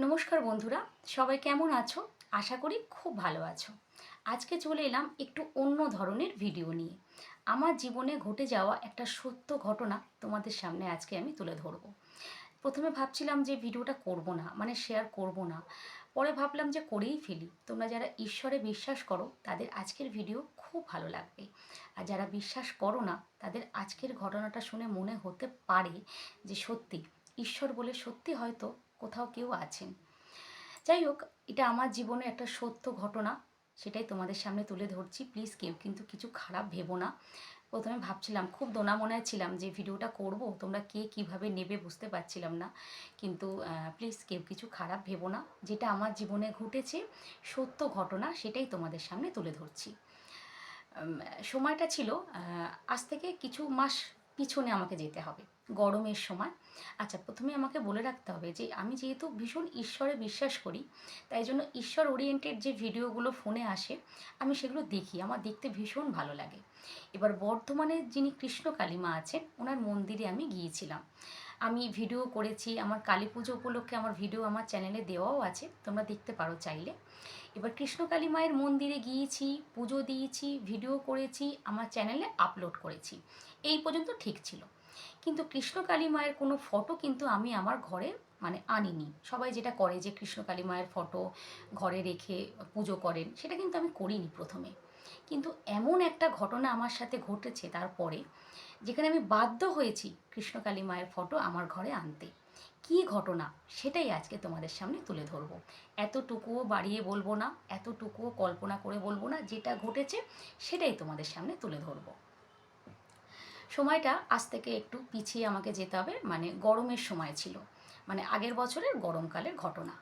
নমস্কার বন্ধুরা, সবাই কেমন আছো? আশা করি খুব ভালো আছো। আজকে চলে এলাম একটু অন্য ধরনের ভিডিও নিয়ে। আমার জীবনে ঘটে যাওয়া একটা সত্য ঘটনা তোমাদের সামনে আজকে আমি তুলে ধরব। প্রথমে ভাবছিলাম যে ভিডিওটা করব না মানে শেয়ার করব না। পরে ভাবলাম যে করেই ফেলি। তোমরা যারা ঈশ্বরে বিশ্বাস করো, তাদের আজকের ভিডিও খুব ভালো লাগবে। আর যারা বিশ্বাস করো না, তাদের আজকের ঘটনাটা শুনে মনে হতে পারে যে সত্যি। ঈশ্বর বলে সত্যি হয়তো কোথাও কেউ আছেন। যাই হোক, এটা আমার জীবনে একটা সত্য ঘটনা, সেটাই তোমাদের সামনে তুলে ধরছি। প্লিজ কেউ কিন্তু কিছু খারাপ ভেবো না। প্রথমে ভাবছিলাম, খুব দোনা মনে ছিলাম যে ভিডিওটা করব, তোমরা কে কীভাবে নেবে বুঝতে পারছিলাম না। কিন্তু প্লিজ কেউ কিছু খারাপ ভেবো না। যেটা আমার জীবনে ঘটেছে, সত্য ঘটনা, সেটাই তোমাদের সামনে তুলে ধরছি। সময়টা ছিল আজ থেকে কিছু মাস পিছনে আমাকে যেতে হবে, গরমের সময়। আচ্ছা প্রথমে আমাকে বলে রাখতে হবে যে, আমি যেহেতু ভীষণ ঈশ্বরে বিশ্বাস করি, তাই জন্য ঈশ্বর ওরিয়েন্টেড যে ভিডিওগুলো ফোনে আসে, আমি সেগুলো দেখি। আমার দেখতে ভীষণ ভালো লাগে। এবার বর্ধমানে যিনি কৃষ্ণ কালিমা আছেন, ওনার মন্দিরে আমি গিয়েছিলাম। আমি ভিডিও করেছি, আমার কালী পুজো উপলক্ষে আমার ভিডিও আমার চ্যানেলে দেওয়াও আছে, তোমরা দেখতে পারো চাইলে। এবার কৃষ্ণকালী মায়ের মন্দিরে গিয়েছি, পুজো দিয়েছি, ভিডিও করেছি, আমার চ্যানেলে আপলোড করেছি। এই পর্যন্ত ঠিক ছিল। কিন্তু কৃষ্ণকালী মায়ের কোনো ফটো কিন্তু আমি আমার ঘরে মানে আনিনি। সবাই যেটা করে যে কৃষ্ণকালী মায়ের ফটো ঘরে রেখে পুজো করেন, সেটা কিন্তু আমি করিনি প্রথমে। কিন্তু এমন একটা ঘটনা আমার সাথে ঘটেছে তারপরে যেখানে আমি বাধ্য হয়েছি কৃষ্ণকালী মায়ের ফটো আমার ঘরে আনতে। কী ঘটনা? সেটাই আজকে তোমাদের সামনে তুলে ধরবো। এতটুকুও বাড়িয়ে বলব না, এতটুকুও কল্পনা করে বলব না, যেটা ঘটেছে সেটাই তোমাদের সামনে তুলে ধরবো। সময়টা আজ থেকে একটু পিছিয়ে আমাকে যেতে হবে মানে গরমের সময় ছিল মানে আগের বছরের গরমকালের ঘটনা।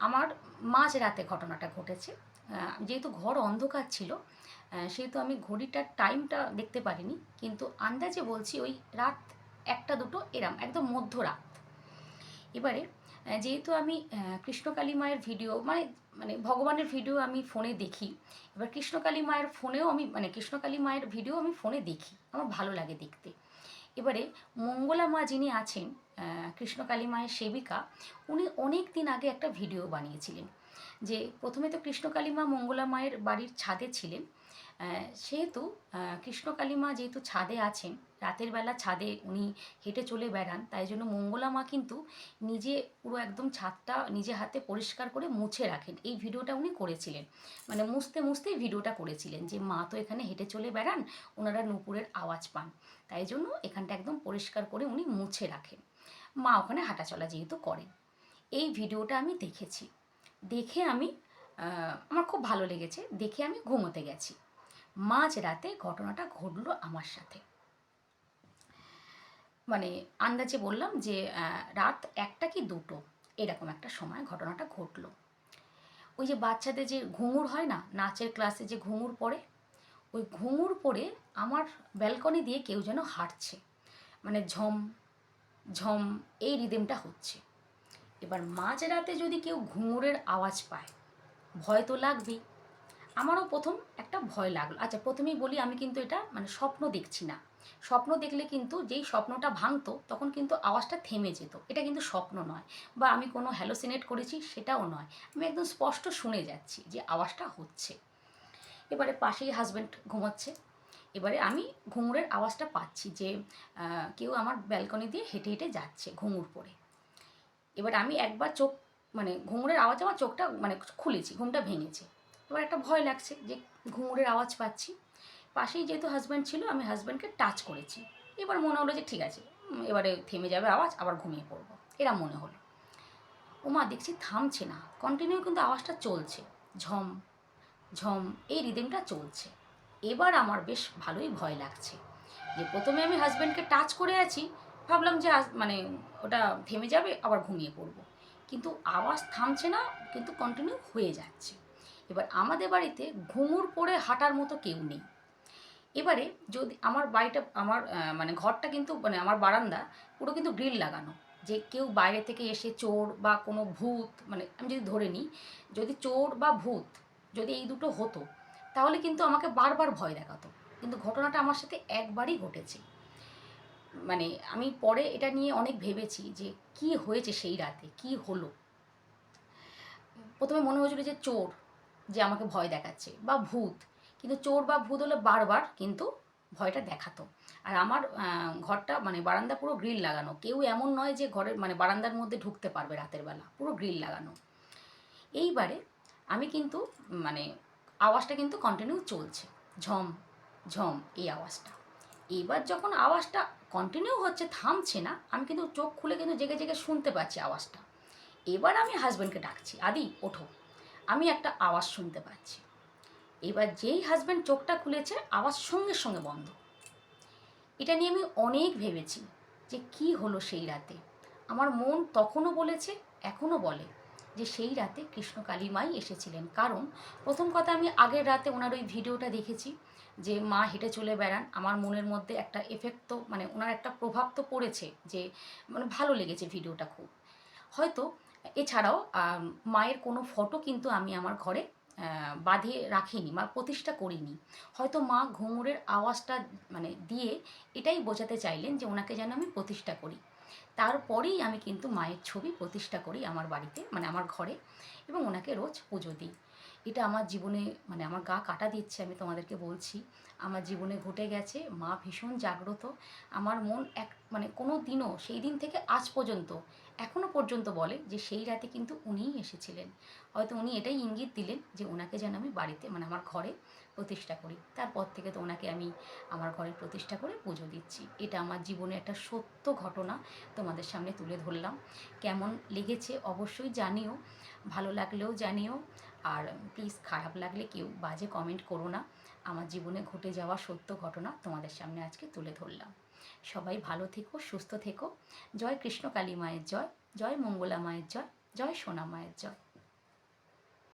আমার মাঝ রাতে ঘটনাটা ঘটেছে। যেহেতু ঘর অন্ধকার ছিল সেহেতু আমি ঘড়িটার টাইমটা দেখতে পারিনি, কিন্তু আন্দাজে বলছি ওই রাত একটা দুটো এরাম, একদম মধ্যরাত। এবারে যেহেতু আমি কৃষ্ণকালী মায়ের ভিডিও মানে মানে ভগবানের ভিডিও আমি ফোনে দেখি, এবার কৃষ্ণকালী মায়ের ফোনেও আমি মানে কৃষ্ণকালী মায়ের ভিডিও আমি ফোনে দেখি, আমার ভালো লাগে দেখতে। এবারে মঙ্গলা মা যিনি আছেন কৃষ্ণকালী মায়ের সেবিকা, উনি অনেক দিন আগে একটা ভিডিও বানিয়েছিলেন। যে প্রথমে তো কৃষ্ণকালী মা মঙ্গলা মায়ের বাড়ির ছাদে ছিলেন। সেহেতু আহ, কৃষ্ণকালী মা যেহেতু ছাদে আছেন রাতের বেলা ছাদে উনি হেঁটে চলে বেড়ান তাই জন্য মঙ্গলা মা কিন্তু নিজে পুরো একদম ছাদটা নিজে হাতে পরিষ্কার করে মুছে রাখেন। এই ভিডিওটা উনি করেছিলেন। মানে মুছতে মুছতেই ভিডিওটা করেছিলেন যে মা তো এখানে হেঁটে চলে বেড়ান ওনারা নুপুরের আওয়াজ পান। তাই জন্য এখানটা একদম পরিষ্কার করে উনি মুছে রাখেন। মা ওখানে হাঁটাচলা যেহেতু করেন। এই ভিডিওটা আমি দেখেছি। দেখে আমি আমার খুব ভালো লেগেছে। দেখে আমি ঘুমোতে গেছি। মাঝ রাতে ঘটনাটা ঘটলো আমার সাথে। মানে আন্দাজে বললাম যে রাত একটা কি দুটো, এরকম একটা সময় ঘটনাটা ঘটলো। ওই যে বাচ্চাদের যে ঘুঙুর হয় না, নাচের ক্লাসে যে ঘুঙুর পড়ে, ওই ঘুঙুর পড়ে আমার ব্যালকনি দিয়ে কেউ যেন হাঁটছে। মানে ঝম ঝম, এই রিদেমটা হচ্ছে। এবার মাঝরাতে যদি কেউ ঘুঙুরের আওয়াজ পায়, ভয় তো লাগবেই। আমারও প্রথম একটা ভয় লাগল। আচ্ছা প্রথমেই বলি আমি কিন্তু এটা মানে স্বপ্ন দেখছি না। স্বপ্ন দেখলে কিন্তু যেই স্বপ্নটা ভাঙতো, তখন কিন্তু আওয়াজটা থেমে যেত। এটা কিন্তু স্বপ্ন নয় বা আমি কোনো হ্যালোসিনেট করেছি সেটাও নয়। আমি একদম স্পষ্ট শুনে যাচ্ছি যে আওয়াজটা হচ্ছে। এবারে পাশেই হাজব্যান্ড ঘুমাচ্ছে। এবারে আমি ঘুঙুরের আওয়াজটা পাচ্ছি যে কেউ আমার ব্যালকনি দিয়ে হেঁটে হেঁটে যাচ্ছে ঘুঙুর পরে। এবার আমি একবার চোখ মানে ঘুঙুরের আওয়াজ আমার চোখটা মানে খুলেছি, ঘুমটা ভেঙেছে। এবার একটা ভয় লাগছে যে ঘুঙুরের আওয়াজ পাচ্ছি। পাশেই যেহেতু হাজব্যান্ড ছিল, আমি হাজব্যান্ডকে টাচ করেছি। এবার মনে হলো যে ঠিক আছে এবারে থেমে যাবে আওয়াজ, আবার ঘুমিয়ে পড়ব। এরা মনে হলো। ওমা, দেখছি থামছে না। কন্টিনিউ কিন্তু আওয়াজটা চলছে। ঝম ঝম, এই রিদেমটা চলছে। এবার আমার বেশ ভালোই ভয় লাগছে। যে প্রথমে আমি হাজব্যান্ডকে টাচ করে আছি ভাবলাম যে মানে ওটা থেমে যাবে, আবার ঘুমিয়ে পড়ব। কিন্তু আওয়াজ থামছে না, কিন্তু কন্টিনিউ হয়ে যাচ্ছে। এবার আমাদের বাড়িতে ঘুঙুর পরে হাঁটার মতো কেউ নেই। এবারে যদি আমার বাড়িটা, আমার মানে ঘরটা কিন্তু মানে আমার বারান্দা, পুরো কিন্তু গ্রিল লাগানো। যে কেউ বাইরে থেকে এসে চোর বা কোনো ভূত মানে আমি যদি ধরে নিই, যদি চোর বা ভূত যদি এই দুটো হতো, তাহলে কিন্তু আমাকে বারবার ভয় দেখাতো। কিন্তু ঘটনাটা আমার সাথে একবারই ঘটেছে। মানে আমি পরে এটা নিয়ে অনেক ভেবেছি যে কি হয়েছে সেই রাতে, কি হলো? প্রথমে মনে হয়েছিল যে চোর যে আমাকে ভয় দেখাচ্ছে বা ভূত। কিন্তু চোর বা ভূত হলে বারবার কিন্তু ভয়টা দেখাতো। আর আমার ঘরটা মানে বারান্দা পুরো গ্রিল লাগানো। কেউ এমন নয় যে ঘরের মানে বারান্দার মধ্যে ঢুকতে পারবে রাতের বেলা, পুরো গ্রিল লাগানো। এইবারে আমি কিন্তু মানে আওয়াজটা কিন্তু কন্টিনিউ চলছে। ঝম ঝম এই আওয়াজটা। এবার যখন আওয়াজটা কন্টিনিউ হচ্ছে, থামছে না, আমি কিন্তু চোখ খুলে কিন্তু জেগে জেগে শুনতে পাচ্ছি আওয়াজটা। এবার আমি হাজব্যান্ডকে ডাকছি, আদি, ওঠো। আমি একটা আওয়াজ শুনতে পাচ্ছি। এবার যেই হাজব্যান্ড চোখটা খুলেছে, আওয়াজ সঙ্গে সঙ্গে বন্ধ। এটা নিয়ে আমি অনেক ভেবেছি যে কি হলো সেই রাতে। আমার মন তখনও বলেছে, এখনও বলে। যে সেই রাতে কৃষ্ণ কালীমাই এসেছিলেন। কারণ প্রথম কথা আমি আগের রাতে ওনার ওই ভিডিওটা দেখেছি যে মা হেঁটে চলে বেড়ান। আমার মনের মধ্যে একটা এফেক্ট তো মানে ওনার একটা প্রভাব তো পড়েছে যে মানে ভালো লেগেছে ভিডিওটা খুব। হয়তো এছাড়াও মায়ের কোনো ফটো কিন্তু আমি আমার ঘরে রাখেনি রাখিনি বা প্রতিষ্ঠা করিনি। হয়তো মা ঘুঙুরের আওয়াজটা মানে দিয়ে এটাই বোঝাতে চাইলেন যে ওনাকে যেন আমি প্রতিষ্ঠা করি। তারপরেই আমি কিন্তু মায়ের ছবি প্রতিষ্ঠা করি আমার বাড়িতে মানে আমার ঘরে, এবং ওনাকে রোজ পুজো দিই। এটা আমার জীবনে মানে আমার গা কাটা দিচ্ছে, আমি তোমাদেরকে বলছি। আমার জীবনে ঘটে গেছে, মা ভীষণ জাগ্রত। আমার মন এক মানে কোনো দিনও, সেই দিন থেকে আজ পর্যন্ত এখনও পর্যন্ত বলে যে সেই রাতে কিন্তু উনিই এসেছিলেন। হয়তো উনি এটাই ইঙ্গিত দিলেন যে ওনাকে যেন আমি বাড়িতে মানে আমার ঘরে প্রতিষ্ঠা করি। তারপর থেকে তো ওনাকে আমি আমার ঘরে প্রতিষ্ঠা করে পুজো দিচ্ছি। এটা আমার জীবনে একটা সত্য ঘটনা তোমাদের সামনে তুলে ধরলাম। কেমন লেগেছে অবশ্যই জানিও, ভালো লাগলেও জানিও। আর প্লিজ খারাপ লাগলে কেউ বাজে কমেন্ট করো না। আমার জীবনে ঘটে যাওয়া সত্য ঘটনা তোমাদের সামনে আজকে তুলে ধরলাম। সবাই ভালো থেকো, সুস্থ থেকো। জয় কৃষ্ণ কালী মায়ের জয় জয় মঙ্গলা মায়ের জয় জয় সোনা মায়ের জয়।